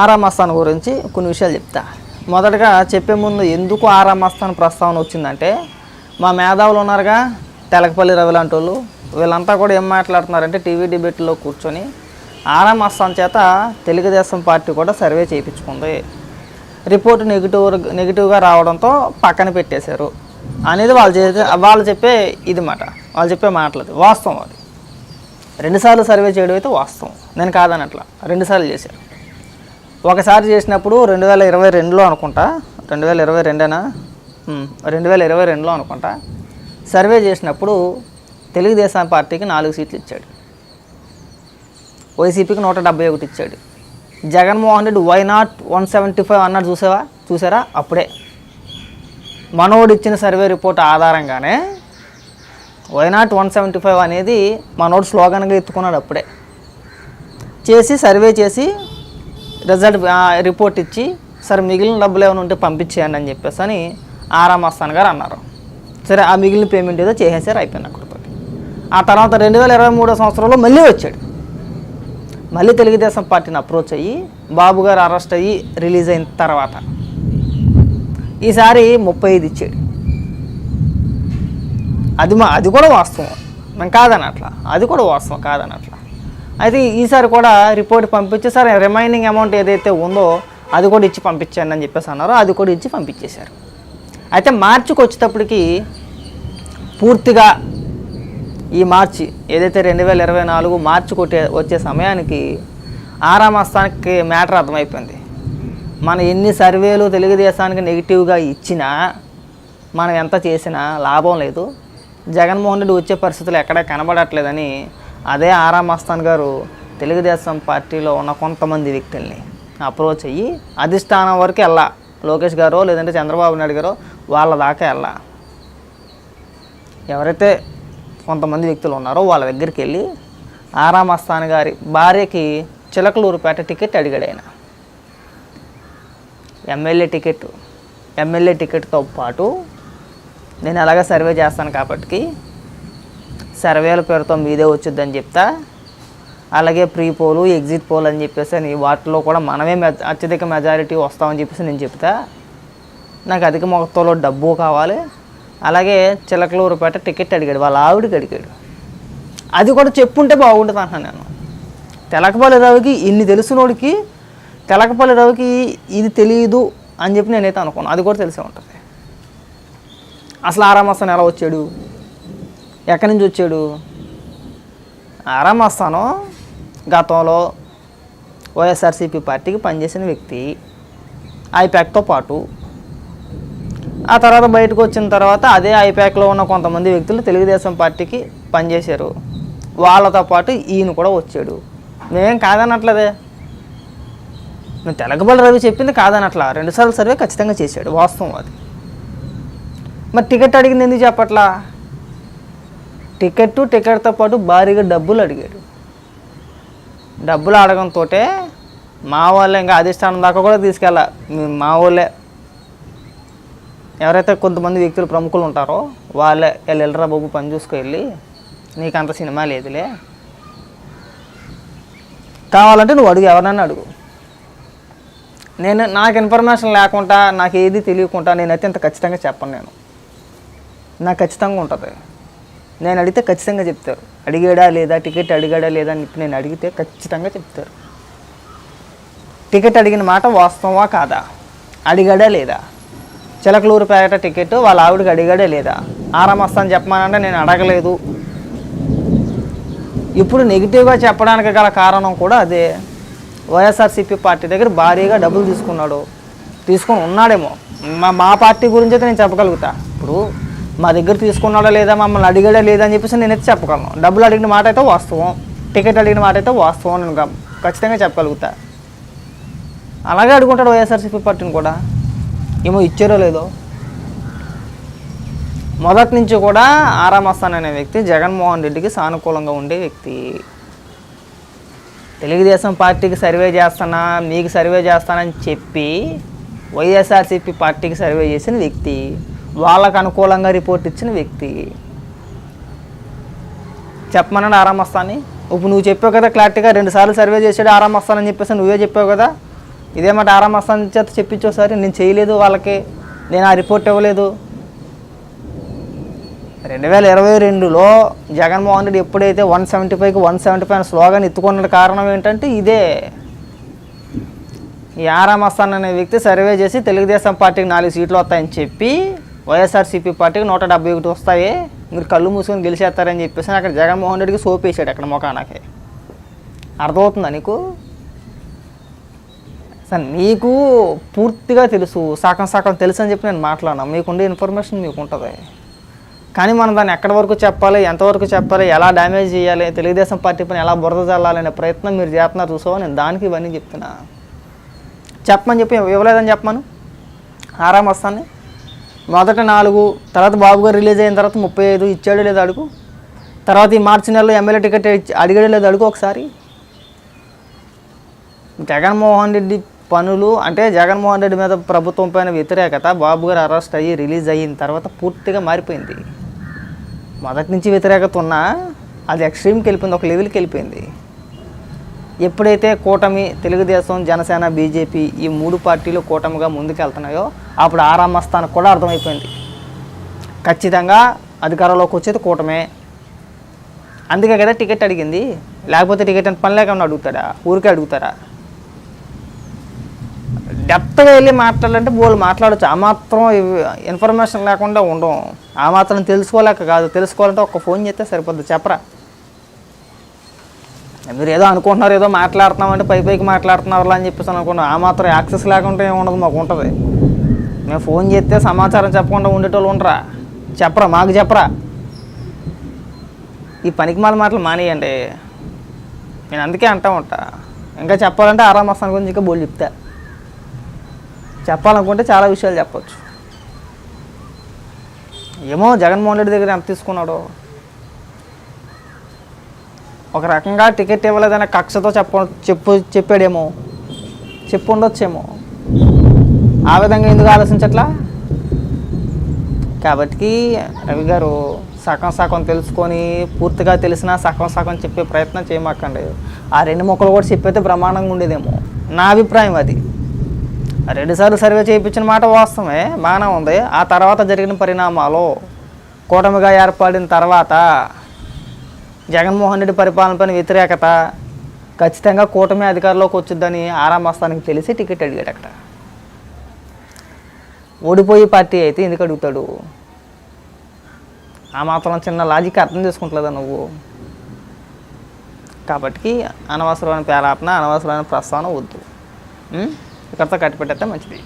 ఆరామస్థానం గురించి కొన్ని విషయాలు చెప్తా. మొదటగా చెప్పే ముందు ఎందుకు ఆరామస్థానం ప్రస్తావన వచ్చిందంటే మా మేధావులు ఉన్నారుగా తెలకపల్లి రవి లాంటి వాళ్ళు. వీళ్ళంతా కూడా ఏం మాట్లాడుతున్నారంటే టీవీ డిబేట్లో కూర్చొని ఆరామస్థానం చేత తెలుగుదేశం పార్టీ కూడా సర్వే చేయించుకుంది. రిపోర్ట్ నెగిటివ్ నెగిటివ్గా రావడంతో పక్కన పెట్టేశారు. అనేది వాళ్ళు చేసే వాళ్ళు చెప్పే ఇది మాట. వాళ్ళు చెప్పే మాటలది వాస్తవం అది. రెండుసార్లు సర్వే చేయడం అయితే వాస్తవం. నేను కాదనట్లా. రెండుసార్లు చేశారు. ఒకసారి చేసినప్పుడు రెండు వేల ఇరవై రెండులో అనుకుంటా. రెండు వేల ఇరవై రెండేనా? రెండు వేల ఇరవై రెండులో అనుకుంటా. సర్వే చేసినప్పుడు తెలుగుదేశం పార్టీకి నాలుగు సీట్లు ఇచ్చాడు. వైసీపీకి నూట డెబ్బై ఒకటి ఇచ్చాడు. Jaganmohan Reddy why not one seventy five అన్నాడు చూసావా? చూసారా? అప్పుడే. మనోడు ఇచ్చిన సర్వే రిపోర్ట్ ఆధారంగానే why not one seventy five అనేది మనోడు స్లోగన్గా ఎత్తుకున్నాడు అప్పుడే. చేసి సర్వే చేసి రిజల్ట్ రిపోర్ట్ ఇచ్చి సరే మిగిలిన డబ్బులు ఏమైనా ఉంటే పంపించేయండి అని చెప్పేసి అని ఆరామస్తాన్ గారు అన్నారు. సరే ఆ మిగిలిన పేమెంట్ ఏదో చేసేసారు అయిపోయింది అక్కడితో ఆ తర్వాత రెండు వేల ఇరవై మూడో సంవత్సరంలో మళ్ళీ వచ్చాడు. మళ్ళీ తెలుగుదేశం పార్టీని అప్రోచ్ అయ్యి బాబు గారు అరెస్ట్ అయ్యి రిలీజ్ అయిన తర్వాత ఈసారి ముప్పై ఐదు ఇచ్చాడు. అది మా అది కూడా వాస్తవం. మేము కాదనట్లా. అది కూడా వాస్తవం కాదనట్లా. అయితే ఈసారి కూడా రిపోర్ట్ పంపించి సార్ రిమైనింగ్ అమౌంట్ ఏదైతే ఉందో అది కూడా ఇచ్చి పంపించండి అని చెప్పేసి అన్నారో. అది కూడా ఇచ్చి పంపించేశారు. అయితే మార్చికి వచ్చేటప్పటికి పూర్తిగా ఈ మార్చి ఏదైతే రెండు వేల ఇరవై నాలుగు మార్చి కొట్టే వచ్చే సమయానికి ఆరామస్థానికి మ్యాటర్ అర్థమైపోయింది. మన ఎన్ని సర్వేలు తెలుగుదేశానికి నెగిటివ్గా ఇచ్చినా మనం ఎంత చేసినా లాభం లేదు. జగన్మోహన్ రెడ్డి వచ్చే పరిస్థితులు ఎక్కడా కనబడట్లేదని అదే ఆరామస్థాన్ గారు తెలుగుదేశం పార్టీలో ఉన్న కొంతమంది వ్యక్తుల్ని అప్రోచ్ అయ్యి అధిష్టానం వరకు వెళ్ళా లోకేష్ గారో లేదంటే చంద్రబాబు నాయుడు గారో వాళ్ళ దాకా వెళ్ళా ఎవరైతే కొంతమంది వ్యక్తులు ఉన్నారో వాళ్ళ దగ్గరికి వెళ్ళి ఆరామస్థాన్ గారి భార్యకి చిలకలూరుపేట టికెట్ అడిగాడు ఆయన. ఎమ్మెల్యే టికెట్ ఎమ్మెల్యే టికెట్తో పాటు నేను అలాగే సర్వే చేస్తాను కాబట్టి సర్వేల పేరుతో మీదే వచ్చిద్దని చెప్తా. అలాగే ప్రీ పోలు ఎగ్జిట్ పోల్ అని చెప్పేసి అని వాటిలో కూడా మనమే అత్యధిక మెజారిటీ వస్తామని చెప్పేసి నేను చెప్తా. నాకు అధిక మొత్తంలో డబ్బు కావాలి. అలాగే చిలకలూరుపేట టికెట్ అడిగాడు వాళ్ళ ఆవిడకి అడిగాడు. అది కూడా చెప్పుంటే బాగుంటుంది అంటున్నాను నేను. తెలకపల్లి రవికి ఇన్ని తెలిసినోడికి తెలకపల్లి రవికి ఇది తెలియదు అని చెప్పి నేనైతే అనుకున్నాను. అది కూడా తెలిసే ఉంటుంది. అసలు ఆరామస్తాను ఎలా వచ్చాడు. ఎక్కడి నుంచి వచ్చాడు? ఆరామస్తాను. గతంలో వైఎస్ఆర్సీపీ పార్టీకి పనిచేసిన వ్యక్తి ఐప్యాక్తో పాటు. ఆ తర్వాత బయటకు వచ్చిన తర్వాత అదే ఐప్యాక్లో ఉన్న కొంతమంది వ్యక్తులు తెలుగుదేశం పార్టీకి పనిచేశారు. వాళ్ళతో పాటు ఈయన కూడా వచ్చాడు. మేమేం కాదనట్లేదే? నేను తెలగబల్లి రవి చెప్పింది కాదనట్లా. రెండుసార్లు సర్వే ఖచ్చితంగా చేశాడు. వాస్తవం అది. మరి టికెట్ అడిగింది ఎందుకు చెప్పట్లా? టికెట్ టికెట్తో పాటు భారీగా డబ్బులు అడిగాడు. డబ్బులు అడగంతో మా వాళ్ళే ఇంకా అధిష్టానం దాకా కూడా తీసుకెళ్ళా మా వాళ్ళే. ఎవరైతే కొంతమంది వ్యక్తులు ప్రముఖులు ఉంటారో వాళ్ళే వెళ్ళి వెళ్ళరా బాబు పని చూసుకెళ్ళి నీకు అంత సినిమా లేదులే. కావాలంటే నువ్వు అడుగు ఎవరినైనా అడుగు. నేను నాకు ఇన్ఫర్మేషన్ లేకుండా నాకు ఏది తెలియకుండా నేనైతే ఇంత ఖచ్చితంగా చెప్పను నేను. నాకు ఖచ్చితంగా ఉంటుంది. నేను అడిగితే ఖచ్చితంగా చెప్తారు. అడిగాడా లేదా? టికెట్ అడిగాడా లేదా అని నేను అడిగితే ఖచ్చితంగా చెప్తారు. టికెట్ అడిగిన మాట వాస్తవమా కాదా? అడిగాడా లేదా? చిలకలూరుపేట టికెట్ వాళ్ళ ఆవిడకి అడిగాడే లేదా? ఆరామస్తాను చెప్పమానంటే నేను అడగలేదు. ఇప్పుడు నెగిటివ్గా చెప్పడానికి గల కారణం కూడా అదే. వైఎస్ఆర్సీపీ పార్టీ దగ్గర భారీగా డబ్బులు తీసుకున్నాడు. తీసుకొని ఉన్నాడేమో. మా మా పార్టీ గురించి అయితే నేను చెప్పగలుగుతా. ఇప్పుడు మా దగ్గర తీసుకున్నాడా లేదా మమ్మల్ని అడిగాడా లేదా అని చెప్పేసి నేనైతే చెప్పగలను. డబ్బులు అడిగిన మాట అయితే వాస్తవం. టికెట్ అడిగిన మాట అయితే వాస్తవం నేను ఖచ్చితంగా చెప్పగలుగుతా. అలాగే అడుగుంటాడు వైఎస్ఆర్సీపీ పార్టీని కూడా. ఏమో ఇచ్చారో లేదో. మొదటి నుంచి కూడా ఆరామస్తాన్ అనే వ్యక్తి జగన్మోహన్ రెడ్డికి సానుకూలంగా ఉండే వ్యక్తి. తెలుగుదేశం పార్టీకి సర్వే చేస్తానా మీకు సర్వే చేస్తానని చెప్పి వైఎస్ఆర్సీపీ పార్టీకి సర్వే చేసిన వ్యక్తి. వాళ్ళకు అనుకూలంగా రిపోర్ట్ ఇచ్చిన వ్యక్తి. చెప్పమన్నాడు ఆరామస్తాని ఇప్పుడు నువ్వు చెప్పావు కదా క్లారిటీగా రెండు సార్లు సర్వే చేసాడు ఆరామస్తానని చెప్పేసి నువ్వే చెప్పావు కదా. ఇదేమంటే ఆరామ వస్తాను చేత చెప్పించోసారి నేను చేయలేదు వాళ్ళకి నేను ఆ రిపోర్ట్ ఇవ్వలేదు. రెండు వేల ఇరవై రెండులో జగన్మోహన్ రెడ్డి ఎప్పుడైతే వన్ సెవెంటీ ఫైవ్కి వన్ సెవెంటీ ఫైవ్ స్లోగన్ ఎత్తుకున్న కారణం ఏంటంటే ఇదే. ఈ ఆరామస్తాన్ అనే వ్యక్తి సర్వే చేసి తెలుగుదేశం పార్టీకి నాలుగు సీట్లు వస్తాయని చెప్పి వైఎస్ఆర్సీపీ పార్టీకి నూట డెబ్బై ఒకటి వస్తాయి. మీరు కళ్ళు మూసుకొని గెలిచేస్తారని చెప్పేసి అక్కడ జగన్మోహన్ రెడ్డికి సోప్ వేసాడు అక్కడ మొఖానకి. అర్థమవుతుందా నీకు? సార్ నీకు పూర్తిగా తెలుసు సగం సగం తెలుసు అని చెప్పి నేను మాట్లాడినా. మీకుండే ఇన్ఫర్మేషన్ మీకు ఉంటుంది కానీ మనం దాన్ని ఎక్కడి వరకు చెప్పాలి ఎంతవరకు చెప్పాలి ఎలా డ్యామేజ్ చేయాలి తెలుగుదేశం పార్టీ పైన ఎలా బురద చల్లాలనే ప్రయత్నం మీరు చేస్తున్నారు చూసో నేను దానికి ఇవన్నీ చెప్తున్నా. చెప్పమని చెప్పి ఇవ్వలేదని చెప్పమను. ఆరాం వస్తాను మొదట నాలుగు తర్వాత బాబు గారు రిలీజ్ అయిన తర్వాత ముప్పై ఐదు ఇచ్చాడు లేదు అడుగు. తర్వాత ఈ మార్చి నెలలో ఎమ్మెల్యే టికెట్ అడిగాడు లేదు అడుగు ఒకసారి. జగన్మోహన్ రెడ్డి పనులు అంటే జగన్మోహన్ రెడ్డి మీద ప్రభుత్వం పైన వ్యతిరేకత బాబు గారు అరెస్ట్ అయ్యి రిలీజ్ అయిన తర్వాత పూర్తిగా మారిపోయింది. మొదటి నుంచి వ్యతిరేకత ఉన్నా అది ఎక్స్ట్రీమ్కి వెళ్ళిపోయింది ఒక లెవెల్కి వెళ్ళిపోయింది. ఎప్పుడైతే కూటమి తెలుగుదేశం జనసేన బీజేపీ ఈ మూడు పార్టీలు కూటమిగా ముందుకెళ్తున్నాయో అప్పుడు ఆరామస్థానం కూడా అర్థమైపోయింది. ఖచ్చితంగా అధికారంలోకి వచ్చేది కూటమే. అందుకే కదా టికెట్ అడిగింది. లేకపోతే టికెట్ అని పని లేకుండా అడుగుతాడా? ఊరికే అడుగుతారా? డెప్త్గా వెళ్ళి మాట్లాడాలంటే వాళ్ళు మాట్లాడచ్చు. ఆ మాత్రం ఇన్ఫర్మేషన్ లేకుండా ఉండం. ఆ మాత్రం తెలుసుకోలేక కాదు. తెలుసుకోవాలంటే ఒక ఫోన్ చేస్తే సరిపోద్ది. చెప్పరా? మీరు ఏదో అనుకుంటున్నారు ఏదో మాట్లాడుతున్నామంటే పై పైకి మాట్లాడుతున్నారు అని చెప్పేసి అనుకున్నాం. ఆ మాత్రం యాక్సెస్ లేకుండా ఏముండదు మాకు ఉంటుంది. మేము ఫోన్ చేస్తే సమాచారం చెప్పకుండా ఉండేటోళ్ళు ఉండరా? చెప్పరా మాకు చెప్పరా? ఈ పనికి మాల మాటలు మానేయండి. నేను అందుకే అంటా ఉంటా. ఇంకా చెప్పాలంటే ఆరామ వస్తాను గురించి ఇంకా బోల్ చెప్తా. చెప్పాలనుకుంటే చాలా విషయాలు చెప్పచ్చు. ఏమో జగన్మోహన్ రెడ్డి దగ్గర ఎంత తీసుకున్నాడో. ఒక రకంగా టికెట్ ఇవ్వలేదనే కక్షతో చెప్ప చెప్పు చెప్పాడేమో. చెప్పు ఉండొచ్చేమో ఆ విధంగా ఎందుకు ఆలోచించట్లా? కాబట్టి రవి గారు సగం సగం తెలుసుకొని పూర్తిగా తెలిసినా సగం సగం చెప్పే ప్రయత్నం చేయమాకండి. ఆ రెండు మొక్కలు కూడా చెప్పైతే బ్రహ్మాండంగా ఉండేదేమో. నా అభిప్రాయం అది. రెండుసార్లు సర్వే చేయించిన మాట వాస్తవమే బాగానే ఉంది. ఆ తర్వాత జరిగిన పరిణామాలు కూటమిగా ఏర్పడిన తర్వాత జగన్మోహన్ రెడ్డి పరిపాలనపైన వ్యతిరేకత ఖచ్చితంగా కూటమి అధికారంలోకి వచ్చిందని ఆరామస్థానికి తెలిసి టికెట్ అడిగాడు అక్కడ ఓడిపోయి పార్టీ అయితే ఎందుకు అడుగుతాడు? ఆ మాత్రం చిన్న లాజిక్ అర్థం చేసుకుంటలేదా నువ్వు? కాబట్టి అనవసరమైన పేరాపన అనవసరమైన ప్రస్తావన వద్దు. ఇక్కడితో కట్టిపెట్టేస్తే మంచిది.